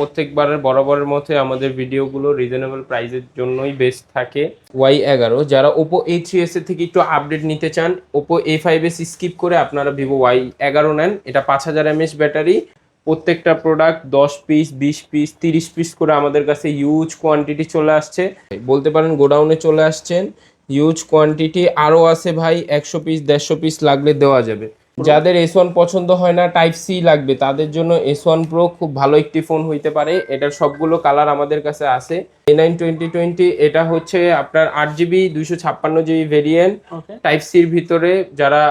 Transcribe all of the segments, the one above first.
প্রত্যেকবারের বরাবরের মতো আমাদের ভিডিওগুলো রিজনেবল প্রাইসের জন্যই বেস্ট থাকে। ওয়াই এগারো, যারা ওপো এ থ্রি এস এর থেকে একটু আপডেট নিতে চান Oppo A five S skip করে আপনারা ভিভো ওয়াই এগারো নেন। এটা পাঁচ হাজার এমএস ব্যাটারি। প্রত্যেকটা প্রোডাক্ট দশ পিস বিশ পিস তিরিশ পিস করে আমাদের কাছে ইউজ কোয়ান্টিটি চলে আসছে। বলতে পারেন গোডাউনে চলে আসছেন। ইউজ কোয়ান্টিটি আরও আছে ভাই, একশো পিস দেড়শো পিস লাগলে দেওয়া যাবে। যাদের এস ওয়ান পছন্দ হয় না টাইপ সি লাগবে। তাদের জন্য এস ওয়ান প্রো খুব ভালো একটি ফোন হইতে পারে। এটার সবগুলো কালার আমাদের কাছে আছে। এ নাইন টোয়েন্টি টোয়েন্টি এটা হচ্ছে আপনার আট জিবি দুইশো ছাপ্পান্ন জিবি ভেরিয়েন্ট টাইপ সির ভিতরে যারা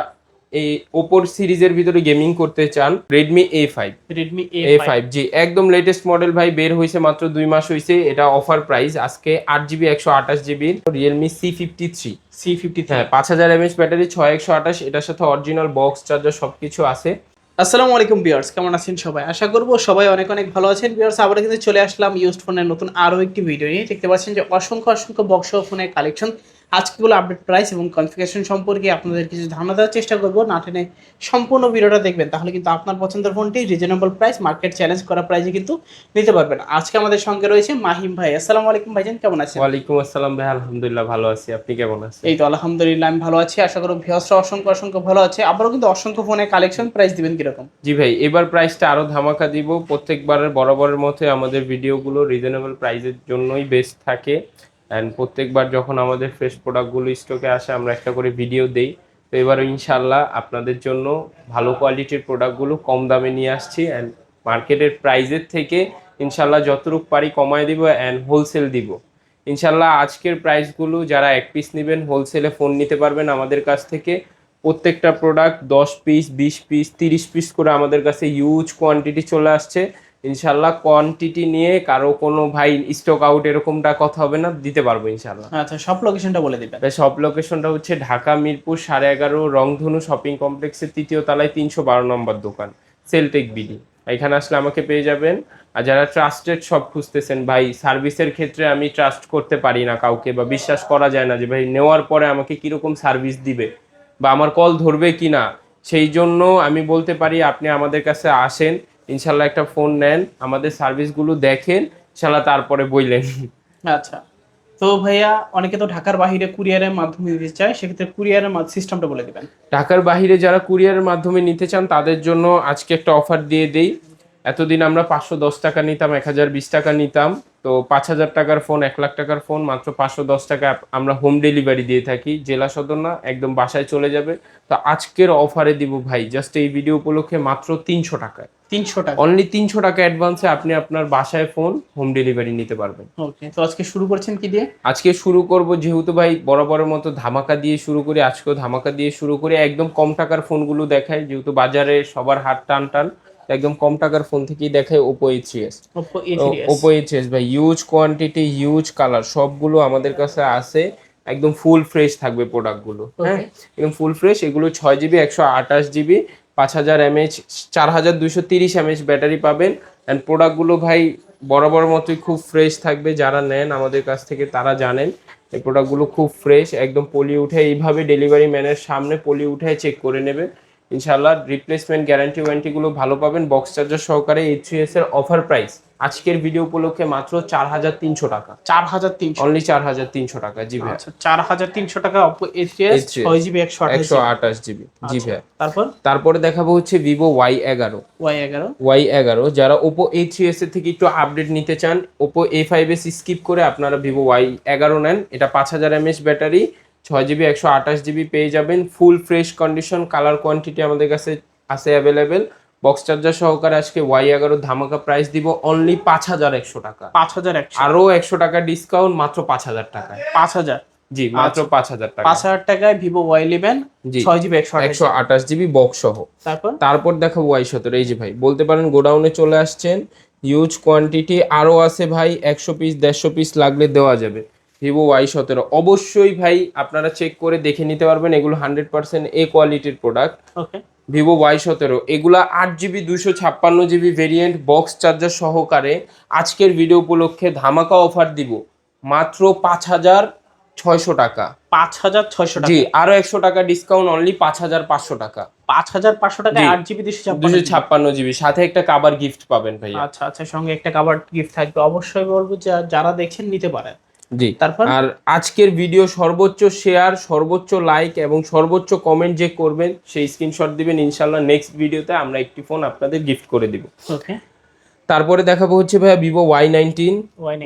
এই ওপোর সিরিজের ভিতরে গেমিং করতে চান Redmi A five Redmi A five G একদম লেটেস্ট মডেল ভাই বের হয়েছে মাত্র দুই মাস হয়েছে এটা অফার প্রাইস আজকে আট জিবি একশো আঠাশ জিবির Realme C fifty three C fifty হ্যাঁ পাঁচ হাজার এমএচ ব্যাটারি ছয় একশো আঠাশ এটার সাথে অরিজিনাল বক্স চার্জার সবকিছু আছে। আসসালামু আলাইকুম বিয়ার্স কেমন আছেন সবাই? আশা করব সবাই অনেক অনেক ভালো আছেন। বিয়ার্স আবার কিন্তু চলে আসলাম ইউজড ফোনের নতুন আরও একটি ভিডিও নিয়ে। দেখতে পাচ্ছেন যে অসংখ্য অসংখ্য বক্স ফোনের কালেকশন আজকেগুলো আপডেট প্রাইস এবং কনফিগারেশন সম্পর্কে আপনাদের কিছু ধারণা দেওয়ার চেষ্টা করব। না টেনে সম্পূর্ণ ভিডিওটা দেখবেন তাহলে কিন্তু আপনার পছন্দের ফোনটি রিজনেবল প্রাইস মার্কেট চ্যালেঞ্জ করা প্রাইসে কিন্তু নিতে পারবেন। আজকে আমাদের সঙ্গে রয়েছে মাহিম ভাই। আসসালামু আলাইকুম ভাইজান কেমন আছেন? ওয়ালাইকুম আসসালাম ভাই আলহামদুলিল্লাহ ভালো আছি। আপনি কেমন আছেন? এই তো আলহামদুলিল্লাহ আমি ভালো আছি। আশা করব ভিউয়ার্সরা অসংখ্য অসংখ্য ভালো আছে। আবারও কিন্তু অসংখ্য ফোনে কালেকশন প্রাইস দিবেন কীরকম? জি ভাই এবার প্রাইসটা আরও ধামাকা দিব। প্রত্যেকবারের বরাবরের মতো আমাদের ভিডিওগুলো রিজনেবল প্রাইসের জন্যই বেস্ট থাকে। অ্যান্ড প্রত্যেকবার যখন আমাদের ফ্রেশ প্রোডাক্টগুলো স্টকে আসে, আমরা একটা করে ভিডিও দেই। তো এবার ইনশাল্লাহ আপনাদের জন্য ভালো কোয়ালিটির প্রোডাক্টগুলো কম দামে নিয়ে আসছি। অ্যান্ড মার্কেটের প্রাইসের থেকে ইনশাল্লাহ যতটুক পারি কমায় দিব অ্যান্ড হোলসেল দিব। ইনশাল্লাহ আজকের প্রাইসগুলো যারা এক পিস নেবেন হোলসেলে ফোন নিতে পারবেন আমাদের কাছ থেকে। প্রত্যেকটা প্রোডাক্ট দশ পিস বিশ পিস তিরিশ পিস করে আমাদের কাছে ইউজ কোয়ান্টিটি চলে আসছে। ইনশাল্লাহ কোয়ান্টিটি নিয়ে কারও কোনো ভাই স্টক আউট এরকমটা কথা হবে না দিতে পারব ইনশাল্লাহ। আচ্ছা সব লোকেশনটা বলে দিবেন। সব লোকেশনটা হচ্ছে ঢাকা মিরপুর সাড়ে এগারো রংধনু শপিং কমপ্লেক্সের তৃতীয় তলায় তিনশো বারো নম্বর দোকান সেলটেক বিডি এখানে আসলে আমাকে পেয়ে যাবেন। আর যারা ট্রাস্টেড সব খুঁজতেছেন ভাই সার্ভিসের ক্ষেত্রে আমি ট্রাস্ট করতে পারি না কাউকে বা বিশ্বাস করা যায় না যে ভাই নেওয়ার পরে আমাকে কীরকম সার্ভিস দিবে বা আমার কল ধরবে কি না সেই জন্য আমি বলতে পারি আপনি আমাদের কাছে আসেন ইনশাল্লাহ একটা ফোন নেন আমাদের সার্ভিসগুলো দেখেন ইনশাল্লাহ তারপরে বইলেন। আচ্ছা। তো ভাইয়া অনেকে তো ঢাকার বাহিরে কুরিয়ারের মাধ্যমে নিতে চায় সেক্ষেত্রে কুরিয়ারের সিস্টেমটা বলে দিবেন। ঢাকার বাহিরে যারা কুরিয়ারের মাধ্যমে নিতে চান তাদের জন্য আজকে একটা অফার দিয়ে দেই। এতদিন আমরা পাঁচশো দশ টাকা নিতাম এক হাজার বিশ টাকা নিতাম তো পাঁচ হাজার টাকার ফোন এক লাখ টাকার ফোন মাত্র পাঁচশো দশ টাকা আমরা হোম ডেলিভারি দিয়ে থাকি জেলা সদর না একদম বাসায় চলে যাবে। তো আজকের অফারে দিব ভাই জাস্ট এই ভিডিও উপলক্ষে মাত্র তিনশো টাকায়। তিনশো টাকা। অনলি তিনশো টাকা অ্যাডভান্সে আপনি আপনার বাসায় ফোন হোম ডেলিভারি নিতে পারবেন। ওকে তো আজকে শুরু করছেন কি দিয়ে? আজকে শুরু করব যেহেতু ভাই বরাবরের মতো ধামাকা দিয়ে শুরু করি আজকেও ধামাকা দিয়ে শুরু করি একদম কম টাকার ফোনগুলো দেখাই যেহেতু বাজারে সবার হাত টান টান। একদম কম টাকার ফোন থেকেই দেখায় Oppo A three S Oppo A three Oppo A three S ভাই ইউজ কোয়ান্টিটি ইউজ কালার সবগুলো আমাদের কাছে আছে। একদম ফুল ফ্রেশ থাকবে প্রোডাক্টগুলো হ্যাঁ? একদম ফুল ফ্রেশ এগুলো ছয় জিবি একশো আঠাশ জিবি পাঁচ হাজার এমএচ চার হাজার দুইশো তিরিশ এমএচ ব্যাটারি পাবেন। অ্যান্ড প্রোডাক্টগুলো ভাই বরাবর মতোই খুব ফ্রেশ থাকবে। যারা নেন আমাদের কাছ থেকে তারা জানেন। এই প্রোডাক্টগুলো খুব ফ্রেশ একদম পলি উঠে এইভাবে ডেলিভারি ম্যানের সামনে পলি উঠে চেক করে নেবে। ইনশাল্লাহ রিপ্লেসমেন্ট গ্যারান্টি ওয়ারেন্টিগুলো ভালো পাবেন। বক্স চার্জার সহকারে এই থ্রি এর অফার প্রাইস আজকের ভিডিও উপলক্ষে মাত্র চার হাজার তিনশো টাকা। চার হাজার তিনশো। অনলি চার হাজার তিনশো টাকা জি ভাই আচ্ছা চার হাজার তিনশো টাকা Oppo A three S A3s ছয় জিবি একশো একশো আঠাশ জিবি জি ভাই তারপর? তারপরে দেখাবো হচ্ছে ভিভো ওয়াই এগারো। ওয়াই এগারো। ওয়াই এগারো যারা ওপো এ থ্রি এস এর থেকে একটু আপডেট নিতে চান Oppo A five S skip করে আপনারা ভিভো ওয়াই এগারো নেন। এটা পাঁচ হাজার এমএস ব্যাটারি ছয় জিবি একশো আঠাশ জিবি পেয়ে যাবেন। Full fresh condition colour quantity আমাদের কাছে আছে অ্যাভেলেবেল বক্স চার্জার সহকারে আজকে ওয়াই এগারো ধামাকা প্রাইস দিব অনলি পাঁচ হাজার একশো টাকা। পাঁচ হাজার একশো। আরও একশো টাকা ডিসকাউন্ট মাত্র পাঁচ হাজার টাকায়। পাঁচ হাজার। জি মাত্র পাঁচ হাজার টাকা। পাঁচ হাজার টাকায় ভিভো ওয়াই ইলেভেন জি। ছয় জিবি একশো একশো আঠাশ জিবি বক্স সহ। তারপর? তারপর দেখাবো ওয়াই সতেরো। এই যে ভাই বলতে পারেন গোডাউনে চলে আসছেন। ইউজ কোয়ান্টিটি আরও আছে ভাই একশো পিস দেড়শো পিস লাগলে দেওয়া যাবে। ভিভো ওয়াই সতেরো। অবশ্যই ভাই আপনারা চেক করে দেখে নিতে পারবেন এগুলো হান্ড্রেড পার্সেন্ট এ কোয়ালিটির প্রোডাক্ট ভিভো ওয়াই সতেরো এগুলা আট জিবি দুশো ছাপ্পান্ন জিবি ভেরিয়েন্ট বক্স চার্জার সহকারে আজকের ভিডিও উপলক্ষে ধামাকা অফার দিব। মাত্র পাঁচ হাজার ছয়শো টাকা। পাঁচ হাজার ছয়শো টাকা। জি আরও একশো টাকা ডিসকাউন্ট অনলি পাঁচ হাজার পাঁচশো টাকা। পাঁচ হাজার পাঁচশো টাকায় জি। আট জিবি দুশো ছাপ্পান্ন দুশো ছাপ্পান্ন জিবি সাথে একটা কাবার গিফট পাবেন ভাইয়া। আচ্ছা আচ্ছা সঙ্গে একটা কাভার গিফট থাকবে। অবশ্যই বলব যারা দেখছেন নিতে পারেন। জি। তারপর? আর আজকের ভিডিও সর্বোচ্চ শেয়ার সর্বোচ্চ লাইক এবং সর্বোচ্চ কমেন্ট যে করবেন সেই স্ক্রিনশট দিবেন। ইনশাল্লাহ নেক্সট ভিডিওতে আমরা একটি ফোন আপনাদের গিফট করে দিব। ওকে তারপরে দেখাবো হচ্ছে ভাইয়া Vivo Y nineteen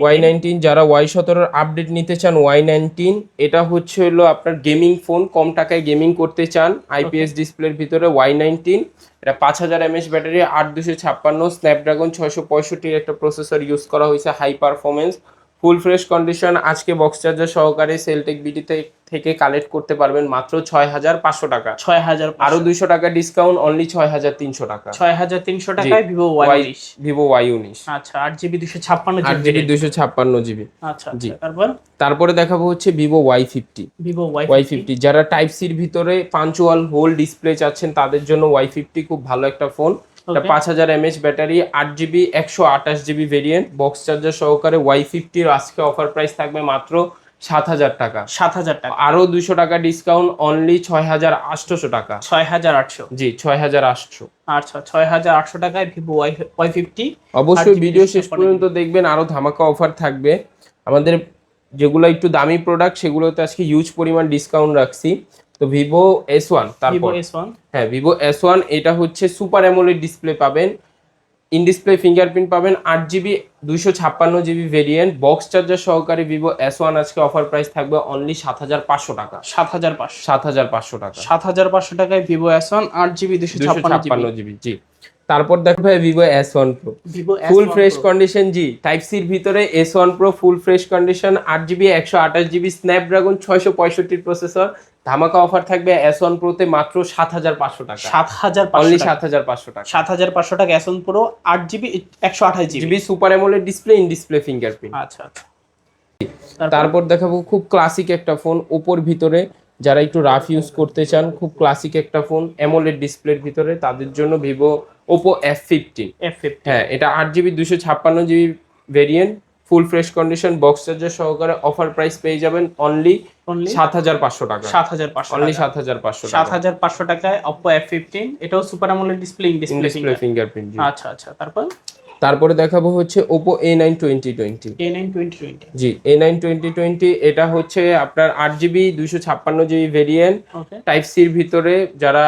Y nineteen যারা ওয়াই সতেরোর আপডেট নিতে চান ওয়াই নাইনটিন এটা হচ্ছে হলো আপনার গেমিং ফোন কম টাকায় গেমিং করতে চান। আইপিএস ডিসপ্লের ভিতরে ওয়াই নাইনটিন এটা পাঁচ হাজার এমএস ব্যাটারি আট দুশো ছাপ্পান্ন। স্ন্যাপড্রাগন ছয়শো পঁয়ষট্টির একটা প্রসেসর ইউজ করা হয়েছে high performance full fresh condition আজকে বক্স চার্জার সহকারে সেলটেক বিডি থেকে কালেক্ট করতে পারবেন মাত্র ছয় হাজার পাঁচশো টাকা। ছয় হাজার আরও দুইশো টাকা ডিসকাউন্ট অনলি ছয় হাজার তিনশো টাকা। ছয় হাজার তিনশো টাকায় ভিভো ওয়াই ভিভো ওয়াই উনিশ আচ্ছা আট জিবি দুশো ছাপ্পান্ন আট জিবি দুশো ছাপ্পান্ন জিবি আচ্ছা জি। তারপর? তারপরে দেখাবো হচ্ছে Vivo Y fifty Vivo Y fifty যারা টাইপ সির ভিতরে পাঞ্চুয়াল হোল ডিসপ্লে চাচ্ছেন তাদের জন্য ওয়াই ফিফটি খুব ভালো একটা ফোন. পাঁচ হাজার এমএচ ব্যাটারি আট জিবি একশো আঠাশ জিবি ভেরিয়েন্ট বক্স চার্জার সহকারে ওয়াই ফিফটির আজকে অফার প্রাইস থাকবে মাত্র সাত হাজার টাকা। সাত হাজার টাকা। আরও দুশো টাকা ডিসকাউন্ট অনলি ছয় হাজার আটশোশো টাকা। ছয় হাজার আটশো। জি ছয় হাজার আটশো। আচ্ছা ছয় হাজার আটশো টাকায় ভিভো ওয়াই ওয়াই ফিফটি অবশ্যই 8GB ভিডিও শেষ 56 পর্যন্ত দেখবেন আরও ধামাকা অফার থাকবে। আমাদের যেগুলো একটু দামি প্রোডাক্ট সেগুলোতে আজকে হিউজ পরিমাণ ডিসকাউন্ট রাখছি। তো ভিভো এস ওয়ান তারপর। হ্যাঁ ভিভো এস ওয়ান এটা হচ্ছে সুপার অ্যামোলেড ডিসপ্লে পাবেন। ইন ডিসপ্লে ফিঙ্গারপ্রিন্ট পাবেন আট জিবি দুইশো ছাপ্পান্ন জিবি ভেরিয়েন্ট বক্স চার্জার সহকারে ভিভো এস ওয়ান আজকে অফার প্রাইস থাকবে অনলি সাত হাজার পাঁচশো টাকা। সাত হাজার পাঁচশো। সাত হাজার পাঁচশো টাকা। সাত হাজার পাঁচশো টাকায় ভিভো এস ওয়ান আট জিবি দুশো ছাপ্পান্ন জিবি জি। তারপর দেখো ভাই Vivo S one pro full fresh condition জি টাইপ সির ভিতরে S one pro full fresh condition আট জিবি একশো আঠাশ জিবি স্ন্যাপড্রাগন ছয়শো পঁয়ষট্টির প্রসেসর ধামাকা অফার থাকবে এস ওয়ান প্রোতে মাত্র সাত হাজার পাঁচশো টাকা। সাত হাজার অনলি সাত হাজার পাঁচশো টাকা। সাত হাজার পাঁচশো টাকা এস ওয়ান প্রো আট জিবি একশো আঠাশ GB super AMOLED display in display fingerprint আচ্ছা আচ্ছা। তারপর তারপর দেখাবো খুব ক্লাসিক একটা ফোন ওপোর ভিতরে। যারা একটু রাফ ইউজ করতে চান খুব ক্লাসিক একটা ফোন অ্যামোলেড ডিসপ্লের ভিতরে তাদের জন্য ভিভো ওপো এফ ফিফটিন হ্যাঁ এটা আট জিবি দুশো ছাপ্পান্ন GB variant full fresh condition box charger সহকারে অফার প্রাইস পেয়ে যাবেন অনলি সাত হাজার পাঁচশো টাকা। সাত হাজার পাঁচশো অনলি সাত হাজার পাঁচশো সাত হাজার পাঁচশো টাকায় অপো এফ ফিফটিন এটাও সুপার আমলের ডিসপ্লে ডিসপ্লে ফিঙ্গারপ্রিন্ট আচ্ছা আচ্ছা তারপর? তারপরে দেখাবো হচ্ছে Oppo A nine twenty twenty A nine twenty twenty G A nine twenty twenty এটা হচ্ছে আপনার আট জিবি দুশো ছাপ্পান্ন জিবি ভেরিয়েন্ট টাইপ সির ভিতরে যারা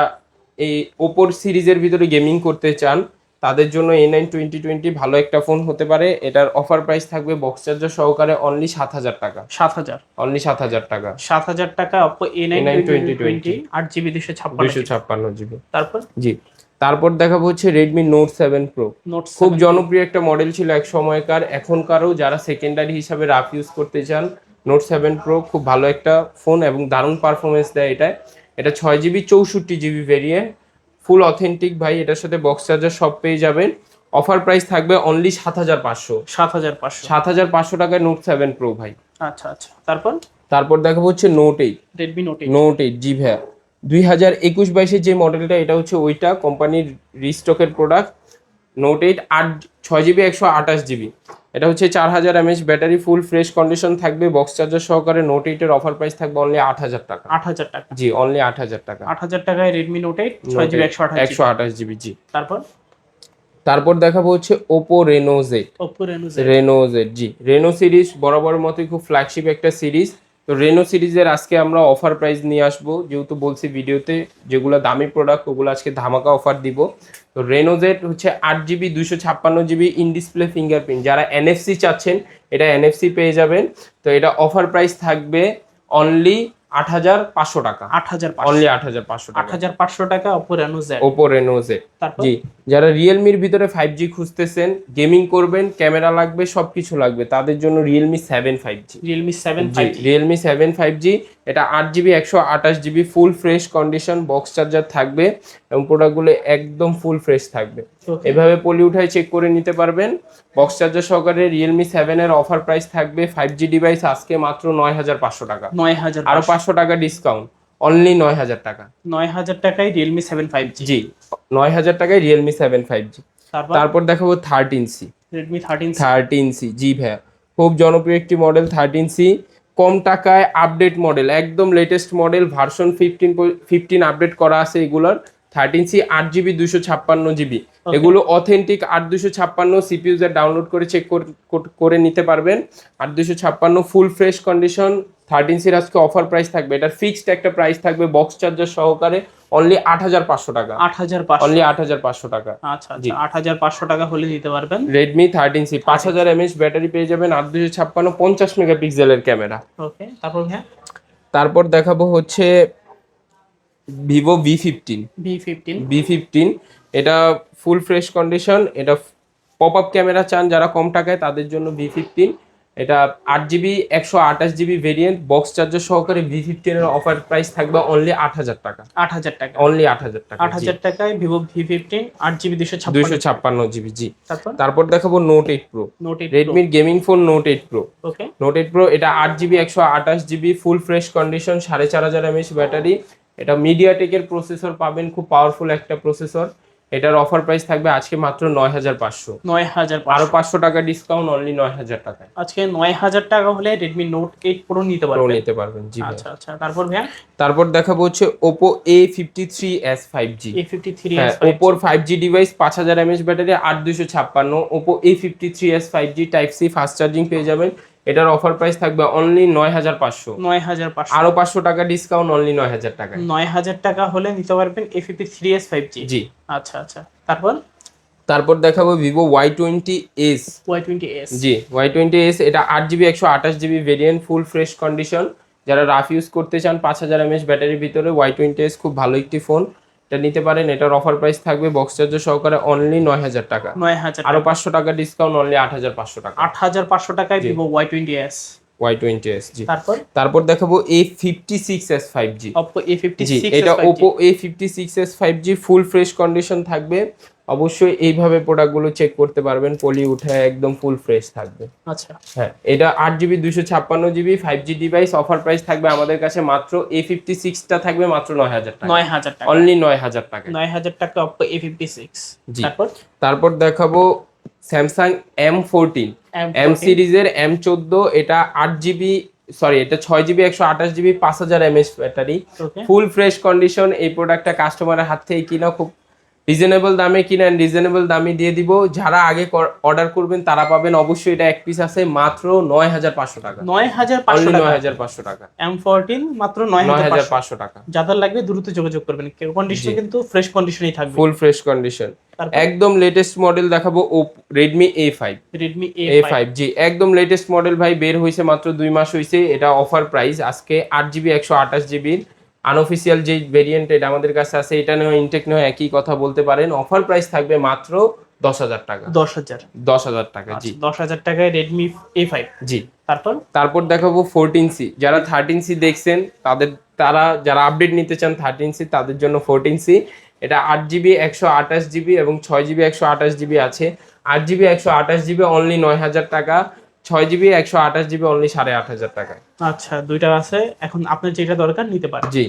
এই ওপোর সিরিজের ভিতরে গেমিং করতে চান তাদের জন্য এ নাইন টোয়েন্টি টোয়েন্টি ভালো একটা ফোন হতে পারে। এটার অফার প্রাইস থাকবে বক্স চার্জার সহকারে অনলি সাত হাজার টাকা। সাত হাজার। অনলি সাত হাজার টাকা। সাত হাজার টাকা Oppo A nine A9 twenty twenty আট জিবি দুশো ছাপ্পান্ন দুইশো ছাপ্পান্ন জিবি তারপর? জি। তারপর দেখাবো হচ্ছে Redmi note seven pro note খুব জনপ্রিয় একটা মডেল ছিল এক সময়কার। এখনকারও যারা সেকেন্ডারি হিসাবে রাফ ইউজ করতে চান নোট সেভেন প্রো খুব ভালো একটা ফোন এবং দারুণ পারফরমেন্স দেয় এটা এটা ছয় জিবি চৌষট্টি জিবি ভেরিয়েন্ট ফুল অথেন্টিক ভাই এটার সাথে বক্স চার্জার সব পেয়ে যাবেন। অফার প্রাইস থাকবে অনলি সাত হাজার পাঁচশো। সাত হাজার পাঁচশো। সাত হাজার পাঁচশো টাকায় নোট সেভেন প্রো ভাই। আচ্ছা আচ্ছা। তারপর? তারপর দেখাবো হচ্ছে note eight Redmi note note eight জি ভাইয়া। দুই হাজার একুশ বাইশের যে মডেলটা এটা হচ্ছে ওইটা কোম্পানির রিস্টকের প্রোডাক্ট নোট এইট আট ছয় জিবি একশো আঠাশ জিবি। এটা হচ্ছে চার হাজার MH battery full fresh condition থাকবে বক্স চার্জার সহকারে নোট এইটের অফার প্রাইস থাকবে অনলি আট হাজার টাকা। আট হাজার টাকা। জি অনলি আট হাজার টাকা। আট হাজার টাকায় রেডমি নোট এইট ছয় জিবি একশো আঠাশ একশো আঠাশ জিবি জি। তারপর? তারপর দেখাবো হচ্ছে Oppo Reno Z Oppo Reno Z Reno Z জি। রেনো সিরিজ বরাবর মতোই খুব ফ্ল্যাগশিপ একটা সিরিজ তো রেনো সিরিজের আজকে আমরা অফার প্রাইস নিয়ে আসব। যেহেতু বলছি ভিডিওতে যেগুলো দামি প্রোডাক্ট ওগুলো আজকে ধামাকা অফার দিব। তো রেনো জেড হচ্ছে আট জিবি দুশো ছাপ্পান্ন জিবি ইন ডিসপ্লে ফিঙ্গারপ্রিন্ট যারা এনএফসি চাচ্ছেন এটা এনএফসি পেয়ে যাবেন। তো এটা অফার প্রাইস থাকবে অনলি আট হাজার পাঁচশো টাকা। আট হাজার পাঁচশো। অনলি আট হাজার পাঁচশো আট টাকা হাজার পাঁচশো টাকা Oppo Reno Z Oppo Reno Z জি। যারা রিয়েলমির ভিতরে ফাইভ জি খুঁজতেছেন গেমিং করবেন ক্যামেরা লাগবে সবকিছু লাগবে। তাদের জন্য Realme seven five G Realme seven G Realme seven five G এটা আট জিবি একশো আঠাশ GB full fresh condition box charger থাকবে এবং প্রোডাক্টগুলো একদম ফুল ফ্রেশ থাকবে। এভাবে পলি উঠায় চেক করে নিতে পারবেন। বক্স চার্জার সহকারে রিয়েলমি সেভেনের অফার প্রাইস থাকবে ফাইভ জি ডিভাইস আজকে মাত্র নয় হাজার পাঁচশো টাকা। নয় হাজার আরও পাঁচশো। টাকা ডিসকাউন্ট অনলি নয় হাজার টাকা। নয় হাজার টাকায় রিয়েলমি সেভেন ফাইভ জি জি নয় হাজার টাকায় রিয়েলমি সেভেন ফাইভ জি তারপর? দেখাবো thirteen C Redmi thirteen thirteen C জি ভাইয়া। খুব জনপ্রিয় একটি মডেল থার্টিন সি কম টাকায় আপডেট মডেল একদম latest model version fifteen fifteen update করা আছে এগুলোর। থার্টিন সি আট জিবি দুশো ছাপ্পান্ন জিবি এগুলো অথেন্টিক আট দুশো ছাপ্পান্ন সিপিউজার ডাউনলোড করে চেক করে নিতে পারবেন। আট দুশো ছাপ্পান্ন ফুল ফ্রেশ কন্ডিশন থার্টিন সির আজকে অফার প্রাইস থাকবে। এটা ফিক্সড একটা প্রাইস থাকবে বক্স চার্জার সহকারে অনলি আট হাজার পাঁচশো টাকা। আট হাজার পাঁচশো। অনলি আট হাজার পাঁচশো টাকা। আচ্ছা আচ্ছা আট হাজার পাঁচশো টাকা হলে নিতে পারবেন। রেডমি থার্টিন সি পাঁচ হাজার এমএচ ব্যাটারি পেয়ে যাবেন আট দুশো ছাপ্পান্ন পঞ্চাশ মেগাপিক্সেলের ক্যামেরা ওকে তারপর ভাইয়া? তারপর দেখাবো হচ্ছে Vivo V fifteen V fifteen V fifteen এটা ফুল ফ্রেশ কন্ডিশন এটা পপ আপ ক্যামেরা চান যারা কম টাকায় তাদের জন্য ভি ফিফটিন এটা আট জিবি একশো আঠাশ জিবি ভেরিয়েন্ট বক্স চার্জার সহকারে ভি ফিফটিনের অফার প্রাইস থাকবে অনলি আট হাজার টাকা। আট হাজার টাকা। অনলি আট হাজার টাকা আট হাজার টাকায় ভিভো ভি ফিফটিন আট জিবি দুশো দুইশো ছাপ্পান্ন জিবি জি। তারপর? তারপর দেখাবো note eight pro note eight রেডমির gaming phone note eight pro okay note eight pro এটা আট জিবি একশো আঠাশ জিবি ফুল ফ্রেশ কন্ডিশন সাড়ে চার হাজার এমএস ব্যাটারি এটা মিডিয়াটেকের প্রসেসর পাবেন খুব পাওয়ারফুল একটা প্রসেসর এটার অফার প্রাইস থাকবে আজকে মাত্র নয় হাজার পাঁচশো। নয় হাজার আরও পাঁচশো টাকা ডিসকাউন্ট অনলি নয় হাজার টাকায়। আজকে নয় হাজার টাকা হলে রেডমি নোট এইট প্রো নিতে প্রো পারবেন নিতে পারবেন জি আচ্ছা আচ্ছা। তারপর ভাইয়া? তারপর দেখাবো হচ্ছে Oppo A fifty three S five G A fifty three Oppo five G device পাঁচ হাজার এমএচ ব্যাটারি আট দুশো ছাপ্পান্ন। Oppo A fifty three S five G type C fast charging পেয়ে যাবেন। এটার অফার প্রাইস থাকবে অনলি নয় হাজার পাঁচশো। নয় হাজার পাঁচশো। আরও পাঁচশো টাকা ডিসকাউন্ট অনলি নয় হাজার টাকা নয় হাজার টাকা হলে নিতে পারবেন A fifty three S five G জি। আচ্ছা আচ্ছা। তারপর? তারপর দেখাবো Vivo Y twenty S Y twenty S জি ওয়াই টোয়েন্টি এস এটা আট জিবি একশো আঠাশ GB variant full fresh condition যারা রাফ ইউজ করতে চান পাঁচ হাজার এমএস ব্যাটারির ভিতরে ওয়াই টোয়েন্টি এস খুব ভালো একটি ফোন এটা নিতে পারেন এটার অফার প্রাইস থাকবে বক্স চার্জার সহকারে অনলি নয় হাজার টাকা। নয় হাজার আরও পাঁচশো টাকা ডিসকাউন্ট অনলি আট হাজার পাঁচশো টাকা। আট হাজার পাঁচশো টাকায় Vivo Y twenty S Y twenty S জি। তারপর? তারপর দেখাবো A fifty six S five G Oppo A fifty এটা Oppo A fifty six S five G full fresh condition থাকবে। অবশ্যই এইভাবে প্রোডাক্টগুলো চেক করতে পারবেন পলি উঠে একদম ফুল ফ্রেশ থাকবে। আচ্ছা। হ্যাঁ এটা আট জিবি দুশো ছাপ্পান্ন GB five G device offer price থাকবে আমাদের কাছে মাত্র এ ফিফটি সিক্সটা থাকবে মাত্র নয় হাজার টাকা। নয় হাজার টাকা। অনলি নয় হাজার টাকা। নয় হাজার টাকা অপো এ ফিফটি সিক্স। তারপর? তারপর দেখাবো স্যামসাং এম ফোরটিন এম সিরিজের এম চোদ্দ এটা আট জিবি সরি এটা ছয় জিবি একশো আঠাশ জিবি পাঁচ হাজার MS battery. Full fresh condition এই প্রোডাক্টটা কাস্টমারের হাত থেকে কিনা খুব রিজনেবল দামে কিনা রিজনেবল দামে দিয়ে দিব। যারা আগে অর্ডার করবেন তারা পাবেন অবশ্যই এটা এক পিস আছে মাত্র নয় হাজার পাঁচশো টাকা। নয় হাজার পাঁচশো নয় হাজার পাঁচশো টাকা। এম ফোরটিন মাত্র নয় হাজার পাঁচশো। টাকা। যাদের লাগবে দ্রুত যোগাযোগ করবেন। কন্ডিশন কিন্তু ফ্রেশ কন্ডিশনেই থাকবে। ফুল ফ্রেশ কন্ডিশন একদম লেটেস্ট মডেল দেখাবো ও Redmi A five Redmi A A five G. একদম লেটেস্ট মডেল ভাই বের হয়েছে মাত্র দুই মাস হয়েছে এটা অফার প্রাইস আজকে আট জিবি একশো আঠাশ জিবির আনঅফিসিয়াল যে ভেরিয়েন্ট এটা আমাদের কাছে আছে এটা নিয়ে ইনটেক নিয়ে একই কথা বলতে পারেন। অফার প্রাইস থাকবে মাত্র দশ হাজার টাকা। দশ হাজার। দশ হাজার টাকা জি। আচ্ছা, দশ হাজার টাকায় রেডমি এ ফাইভ জি। তারপর? তারপর দেখাবো ফোরটিন সি যারা থার্টিন সি দেখছেন তাদের তারা যারা আপডেট নিতে চান থার্টিন সি তাদের জন্য ফোরটিন সি এটা আট জিবি একশো আঠাশ জিবি এবং ছয় জিবি একশো আঠাশ জিবি আছে। আট জিবি একশো আঠাশ জিবি অনলি নয় হাজার টাকা। ছয় জিবি একশো আঠাশ জিবি অনলি সাড়ে আট হাজার টাকা আচ্ছা দুইটা আছে। এখন আপনার যেটা দরকার নিতে পারেন। জি।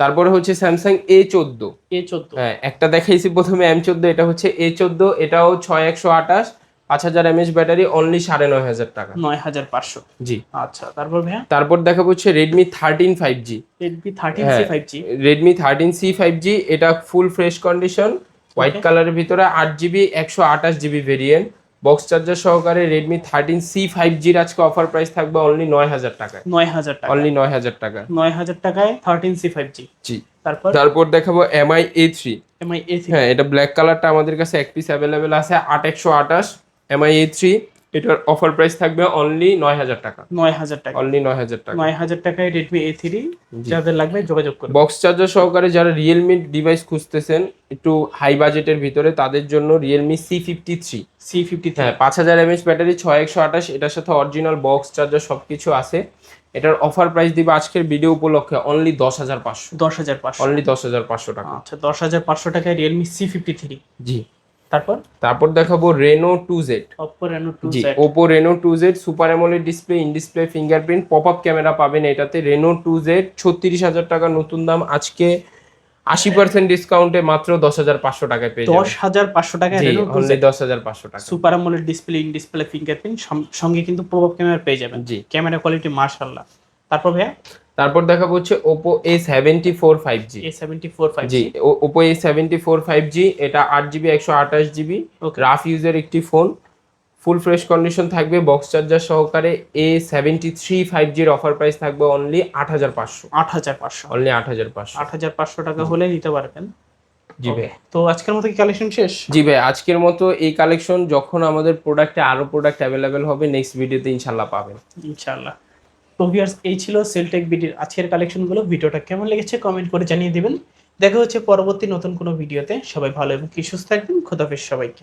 তারপরে হচ্ছে স্যামসাং এ চোদ্দ। এ চোদ্দ। হ্যাঁ একটা দেখাইছি প্রথমে এম চোদ্দ এটা হচ্ছে এ চোদ্দ এটাও ছয় একশো আঠাশ পাঁচ হাজার এমএচ ব্যাটারি অনলি সাড়ে নয় হাজার টাকা। নয় হাজার পাঁচশো। জি। আচ্ছা তারপর ভাইয়া? তারপর দেখাবো হচ্ছে Redmi thirteen five G Redmi thirteen C. Five G Redmi thirteen C five G এটা ফুল ফ্রেশ কন্ডিশন হোয়াইট কালারের ভিতরে আট জিবি একশো আঠাশ জিবি ভেরিয়েন্ট বক্স চার্জার সহকারে রেডমি থার্টিন সি ফাইভ জির আজকে অফার প্রাইস থাকবে অনলি নয় হাজার টাকায়। নয় হাজার টাকা অনলি নয় হাজার টাকা নয় হাজার টাকায় থার্টিন সি ফাইভ জি জি। তারপর? তারপর দেখাবো Mi A three Mi A three হ্যাঁ এটা ব্ল্যাক কালারটা আমাদের কাছে এক পিস অ্যাভেলেবেল আছে আট একশো আঠাশ এমআই এ থ্রি এটার অফার প্রাইস থাকবে অনলি নয় হাজার টাকা। নয় হাজার টাকা। অনলি নয় হাজার টাকা। নয় হাজার টাকায় রেডমি এ থ্রি যাদের লাগবে যোগাযোগ করবে বক্স চার্জার সহকারে যারা রিয়েলমি ডিভাইস খুঁজতেছেন একটু হাই বাজেটের ভিতরে তাদের জন্য Realme C fifty three C fifty হ্যাঁ পাঁচ হাজার এমএচ ব্যাটারি ছয় একশো আঠাশ এটার সাথে অরিজিনাল বক্স চার্জার সব কিছু আছে। এটার অফার প্রাইস দিবে আজকের ভিডিও উপলক্ষে অনলি দশ হাজার পাঁচশো। দশ হাজার পাঁচশো। অনলি দশ হাজার পাঁচশো টাকা। আচ্ছা দশ হাজার পাঁচশো টাকায় রিয়েলমি সি ফিফটি থ্রি জি। তারপর? তারপর দেখাবো Reno two Z Oppo Reno two G Oppo Reno two Z super AMOLED display in display fingerprint pop up camera পাবেন এটাতে। রেনো টু জেড ছত্রিশ হাজার টাকা নতুন দাম। আজকে আশি পার্সেন্ট ডিসকাউন্টে মাত্র দশ হাজার পাঁচশো টাকায় পেয়ে দশ হাজার পাঁচশো টাকায় দশ হাজার পাঁচশো টাকা। Super AMOLED display in display fingerprint সঙ্গে কিন্তু প্রভাব ক্যামেরা পেয়ে যাবেন। জি। ক্যামেরা কোয়ালিটি মার্শাল্লাহ তারপর ভাইয়া? তারপর দেখাবো হচ্ছে Oppo A seventy four five G G Oppo A seventy four five G এটা আট জিবি একশো আঠাশ জিবি রাফ ইউজের একটি ফোন ফুল ফ্রেশ কন্ডিশন থাকবে বক্স চার্জার সহকারে এ সেভেন্টি থ্রি ফাইভ জির অফার প্রাইস থাকবে অনলি আট হাজার পাঁচশো। আট হাজার পাঁচশো। অনলি আট হাজার পাঁচশো। আট হাজার পাঁচশো টাকা হলে নিতে পারবেন। জি ভাই। তো আজকের মতো কি কালেকশন শেষ? জি ভাই আজকের মতো এই কালেকশন যখন আমাদের প্রোডাক্টে আরও প্রোডাক্ট অ্যাভেলেবেল হবে নেক্সট ভিডিওতে ইনশাল্লাহ পাবেন। ইনশাআল্লাহ তো ভিউয়ার্স এই ছিল সেলটেক বিডির আজকের কালেকশনগুলো ভিডিওটা কেমন লেগেছে কমেন্ট করে জানিয়ে দেবেন। দেখা হচ্ছে পরবর্তী নতুন কোনো ভিডিওতে সবাই ভালো এবং কি সুস্থ থাকবেন। খোদাফেজ সবাইকে।